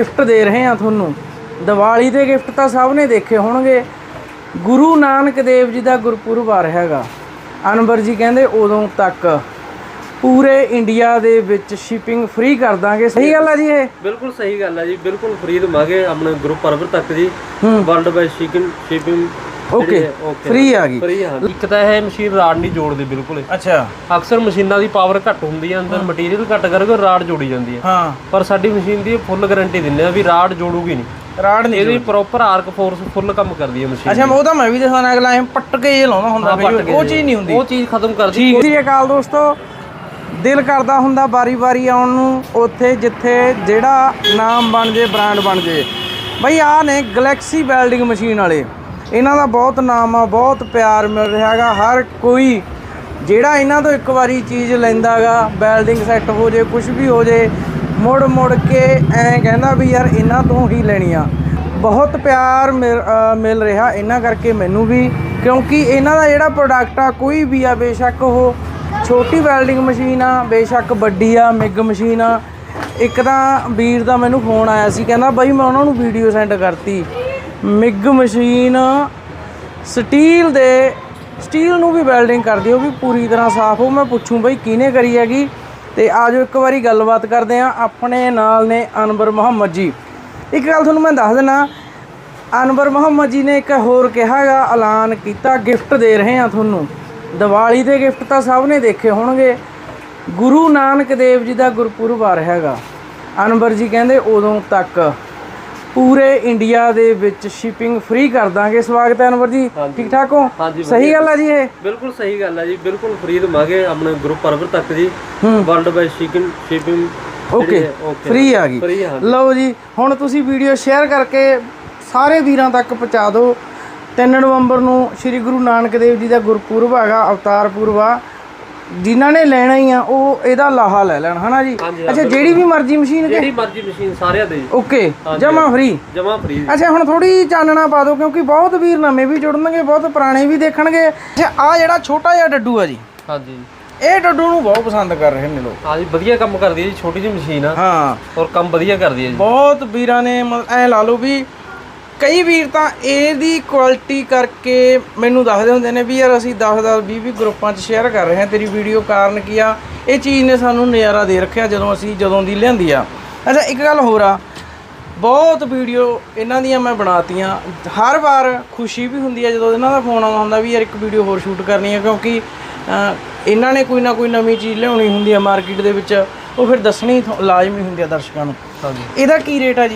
Gift ਦੇ ਰਹੇ ਹਾਂ ਤੁਹਾਨੂੰ। ਦੀਵਾਲੀ ਦੇ ਗਿਫਟ ਤਾਂ ਸਭ ਨੇ ਦੇਖੇ ਹੋਣਗੇ। ਗੁਰੂ ਨਾਨਕ ਦੇਵ ਜੀ ਦਾ ਗੁਰਪੁਰਬ ਆ ਰਿਹਾ ਹੈਗਾ। ਅਨਵਰ ਜੀ ਕਹਿੰਦੇ ਉਦੋਂ ਤੱਕ ਪੂਰੇ ਇੰਡੀਆ ਦੇ ਵਿੱਚ ਸ਼ਿਪਿੰਗ ਫ੍ਰੀ ਕਰ ਦਾਂਗੇ। ਸਹੀ ਗੱਲ ਆ ਜੀ ਇਹ? ਬਿਲਕੁਲ ਸਹੀ ਗੱਲ ਹੈ ਜੀ। ਬਿਲਕੁਲ ਫ੍ਰੀ ਦਵਾਂਗੇ ਆਪਣੇ ਗਰੁੱਪ ਪਰਵਰ ਤੱਕ ਜੀ। World wide shipping shipping okay free ਆ ਗਈ। ਫ੍ਰੀ ਹਾਂ। ਇੱਕ ਤਾਂ ਇਹ ਮਸ਼ੀਨ ਰਾਡ ਨਹੀਂ ਜੋੜਦੀ ਬਿਲਕੁਲ ਅੱਛਾ। ਅਕਸਰ ਮਸ਼ੀਨਾਂ ਦੀ ਪਾਵਰ ਘੱਟ ਹੁੰਦੀ ਹੈ ਅੰਦਰ ਮਟੀਰੀਅਲ ਘੱਟ ਕਰਕੇ ਰਾਡ ਜੋੜੀ ਜਾਂਦੀ ਹੈ ਹਾਂ। ਪਰ ਸਾਡੀ ਮਸ਼ੀਨ ਦੀ ਫੁੱਲ ਗਾਰੰਟੀ ਦਿੰਦੇ ਆ ਵੀ ਰਾਡ ਜੋੜੂਗੀ ਨਹੀਂ। ਰਾੜ ਨਹੀਂ ਇਹਦੀ ਪ੍ਰੋਪਰ ਆਰਕ ਫੋਰਸ ਫੁੱਲ ਕੰਮ ਕਰਦੀ ਹੈ ਮਸ਼ੀਨ ਅੱਛਾ ਉਹਦਾ ਮੈਂ ਵੀ ਦੱਸਣਾ ਅਗਲਾ ਐ ਪੱਟ ਕੇ ਇਹ ਲਾਉਂਦਾ ਹੁੰਦਾ। ਉਹ ਚੀਜ਼ ਨਹੀਂ ਹੁੰਦੀ। ਉਹ ਚੀਜ਼ ਖਤਮ ਕਰਦੀ। ਠੀਕ। ਸ੍ਰੀ ਅਕਾਲ ਦੋਸਤੋ। ਦਿਲ ਕਰਦਾ ਹੁੰਦਾ ਵਾਰੀ-ਵਾਰੀ ਆਉਣ ਨੂੰ ਉੱਥੇ ਜਿੱਥੇ ਜਿਹੜਾ ਨਾਮ ਬਣ ਜੇ ਬ੍ਰਾਂਡ ਬਣ ਜੇ। ਬਈ ਆਹ ਨੇ ਗੈਲੈਕਸੀ ਵੈਲਡਿੰਗ ਮਸ਼ੀਨ ਵਾਲੇ। ਇਹਨਾਂ ਦਾ ਬਹੁਤ ਨਾਮ ਆ, ਬਹੁਤ ਪਿਆਰ ਮਿਲ ਰਿਹਾ ਹੈਗਾ। ਹਰ ਕੋਈ ਜਿਹੜਾ ਇਹਨਾਂ ਤੋਂ ਇੱਕ ਵਾਰੀ ਚੀਜ਼ ਲੈਂਦਾਗਾ ਵੈਲਡਿੰਗ ਸੈੱਟ ਹੋ ਜੇ ਕੁਝ ਵੀ ਹੋ ਜੇ, ਮੁੜ ਮੁੜ ਕੇ ਐਂ ਕਹਿੰਦਾ ਵੀ ਯਾਰ ਇਹਨਾਂ ਤੋਂ ਹੀ ਲੈਣੀ ਆ। ਬਹੁਤ ਪਿਆਰ ਮਿਲ ਮਿਲ ਰਿਹਾ ਇਹਨਾਂ ਕਰਕੇ ਮੈਨੂੰ ਵੀ, ਕਿਉਂਕਿ ਇਹਨਾਂ ਦਾ ਜਿਹੜਾ ਪ੍ਰੋਡਕਟ ਆ, ਕੋਈ ਵੀ ਆ, ਬੇਸ਼ੱਕ ਉਹ ਛੋਟੀ ਵੈਲਡਿੰਗ ਮਸ਼ੀਨ ਆ, ਬੇਸ਼ੱਕ ਵੱਡੀ ਆ, ਮਿਗ ਮਸ਼ੀਨ ਆ। ਇੱਕ ਤਾਂ ਵੀਰ ਦਾ ਮੈਨੂੰ ਫੋਨ ਆਇਆ ਸੀ, ਕਹਿੰਦਾ ਬਾਈ ਮੈਂ ਉਹਨਾਂ ਨੂੰ ਵੀਡੀਓ ਸੈਂਡ ਕਰਤੀ। ਮਿਗ ਮਸ਼ੀਨ, ਸਟੀਲ ਦੇ, ਸਟੀਲ ਨੂੰ ਵੀ ਵੈਲਡਿੰਗ ਕਰਦੀ ਉਹ ਵੀ ਪੂਰੀ ਤਰ੍ਹਾਂ ਸਾਫ਼। ਹੋ ਮੈਂ ਪੁੱਛੂੰ ਬਈ, ਕਿਹਨੇ ਕਰੀ ਹੈਗੀ? ਤੇ ਆਜੋ ਇੱਕ ਵਾਰੀ ਗੱਲਬਾਤ ਕਰਦੇ ਆ ਆਪਣੇ ਨਾਲ ਨੇ ਅਨਵਰ ਮੁਹੰਮਦ ਜੀ। ਇੱਕ ਗੱਲ ਤੁਹਾਨੂੰ ਮੈਂ ਦੱਸ ਦਿੰਨਾ, ਅਨਵਰ ਮੁਹੰਮਦ ਜੀ ਨੇ ਇੱਕ ਹੋਰ ਕਿਹਾਗਾ ਐਲਾਨ ਕੀਤਾ, ਗਿਫਟ ਦੇ ਰਹੇ ਆ ਤੁਹਾਨੂੰ। ਦੀਵਾਲੀ ਦੇ ਗਿਫਟ ਤਾਂ ਸਭ ਨੇ ਦੇਖੇ ਹੋਣਗੇ। ਗੁਰੂ ਨਾਨਕ ਦੇਵ ਜੀ ਦਾ ਗੁਰਪੁਰਬ ਆ ਰਿਹਾ ਹੈਗਾ। ਅਨਵਰ ਜੀ ਕਹਿੰਦੇ, ਉਦੋਂ ਤੱਕ ਪੂਰੇ ਇੰਡੀਆ ਦੇ ਵਿੱਚ ਸ਼ਿਪਿੰਗ ਫ੍ਰੀ ਕਰ ਦਾਂਗੇ। ਸਵਾਗਤ ਹੈ ਅਨਵਰ ਜੀ। ਠੀਕ ਠਾਕ ਹੋ? ਸਹੀ ਗੱਲ ਆ ਜੀ ਇਹ? ਬਿਲਕੁਲ ਸਹੀ ਗੱਲ ਹੈ ਜੀ। ਬਿਲਕੁਲ ਫ੍ਰੀ ਦਵਾਂਗੇ ਆਪਣੇ ਗਰੁੱਪ ਪਰਵਰ ਤੱਕ ਜੀ। World wide shipping shipping okay free ਆ ਗਈ। ਲਓ ਜੀ ਹੁਣ ਤੁਸੀਂ ਵੀਡੀਓ ਸ਼ੇਅਰ ਕਰਕੇ ਸਾਰੇ ਵੀਰਾਂ ਤੱਕ ਪਹੁੰਚਾ ਦਿਓ। 3 ਨਵੰਬਰ ਨੂੰ ਸ੍ਰੀ ਗੁਰੂ ਨਾਨਕ ਦੇਵ ਜੀ ਦਾ ਗੁਰਪੁਰਬ ਹੈਗਾ ਅਵਤਾਰ ਪੁਰਬ ਆ। ਜਿਨ੍ਹਾਂ ਨੇ ਲੈਣਾ ਹੀ ਆ ਉਹ ਇਹਦਾ ਲਾਹਾ ਲੈ ਲੈਣ ਹਨਾ ਜੀ? ਹਾਂਜੀ, ਅੱਛਾ ਜਿਹੜੀ ਵੀ ਮਰਜ਼ੀ ਮਸ਼ੀਨ ਜਿਹੜੀ ਮਰਜ਼ੀ ਮਸ਼ੀਨ ਸਾਰਿਆਂ ਦੇ ਓਕੇ ਜਮਾ ਫ੍ਰੀ ਜਮਾ ਫ੍ਰੀ ਅੱਛਾ ਹੁਣ ਥੋੜੀ ਚਾਨਣਾ ਪਾ ਦਿਓ ਕਿਉਂਕਿ ਬਹੁਤ ਵੀਰ ਨਵੇਂ ਵੀ ਜੁੜਨਗੇ ਬਹੁਤ ਪੁਰਾਣੇ ਵੀ ਦੇਖਣਗੇ। ਅੱਛਾ ਆ ਜਿਹੜਾ ਛੋਟਾ ਜਿਹਾ ਡੱਡੂ ਆ ਜੀ। ਹਾਂਜੀ। ਇਹ ਡੱਡੂ ਨੂੰ ਬਹੁਤ ਪਸੰਦ ਕਰ ਰਹੇ ਨੇ ਲੋਕ। ਹਾਂਜੀ ਵਧੀਆ ਕੰਮ ਕਰਦੀ ਹੈ ਜੀ ਛੋਟੀ ਜਿਹੀ ਮਸ਼ੀਨ ਆ। ਹਾਂ। ਔਰ ਕੰਮ ਵਧੀਆ ਕਰਦੀ ਹੈ ਜੀ। ਬਹੁਤ ਵੀਰਾਂ ਨੇ ਐ ਲਾ ਲਓ ਵੀ ਕਈ ਵੀਰ ਤਾਂ ਇਹਦੀ ਕੁਆਲਿਟੀ ਕਰਕੇ ਮੈਨੂੰ ਦੱਸਦੇ ਹੁੰਦੇ ਨੇ ਵੀ ਯਾਰ ਅਸੀਂ 10 10 20 20 ਗਰੁੱਪਾਂ 'ਚ ਸ਼ੇਅਰ ਕਰ ਰਹੇ ਹਾਂ। ਤੇਰੀ ਵੀਡੀਓ ਕਾਰਨ ਕੀ ਆ? ਇਹ ਚੀਜ਼ ਨੇ ਸਾਨੂੰ ਨਜ਼ਾਰਾ ਦੇ ਰੱਖਿਆ ਜਦੋਂ ਅਸੀਂ ਜਦੋਂ ਦੀ ਲਿਆਂਦੀ ਆ। ਅੱਛਾ ਇੱਕ ਗੱਲ ਹੋਰ ਆ। ਬਹੁਤ ਵੀਡੀਓ ਇਹਨਾਂ ਦੀਆਂ ਮੈਂ ਬਣਾਤੀਆਂ। ਹਰ ਵਾਰ ਖੁਸ਼ੀ ਵੀ ਹੁੰਦੀ ਹੈ ਜਦੋਂ ਇਹਨਾਂ ਦਾ ਫੋਨ ਆਉਂਦਾ ਹੁੰਦਾ ਵੀ ਯਾਰ ਇੱਕ ਵੀਡੀਓ ਹੋਰ ਸ਼ੂਟ ਕਰਨੀ ਹੈ ਕਿਉਂਕਿ ਇਹਨਾਂ ਨੇ ਕੋਈ ਨਾ ਕੋਈ ਨਵੀਂ ਚੀਜ਼ ਲਿਆਉਣੀ ਹੁੰਦੀ ਹੈ ਮਾਰਕੀਟ ਦੇ ਵਿੱਚ। ਉਹ ਫਿਰ ਦੱਸਣੀ ਲਾਜ਼ਮੀ ਹੁੰਦੀ ਹੈ ਦਰਸ਼ਕਾਂ ਨੂੰ। ਇਹਦਾ ਕੀ ਰੇਟ ਆ ਜੀ?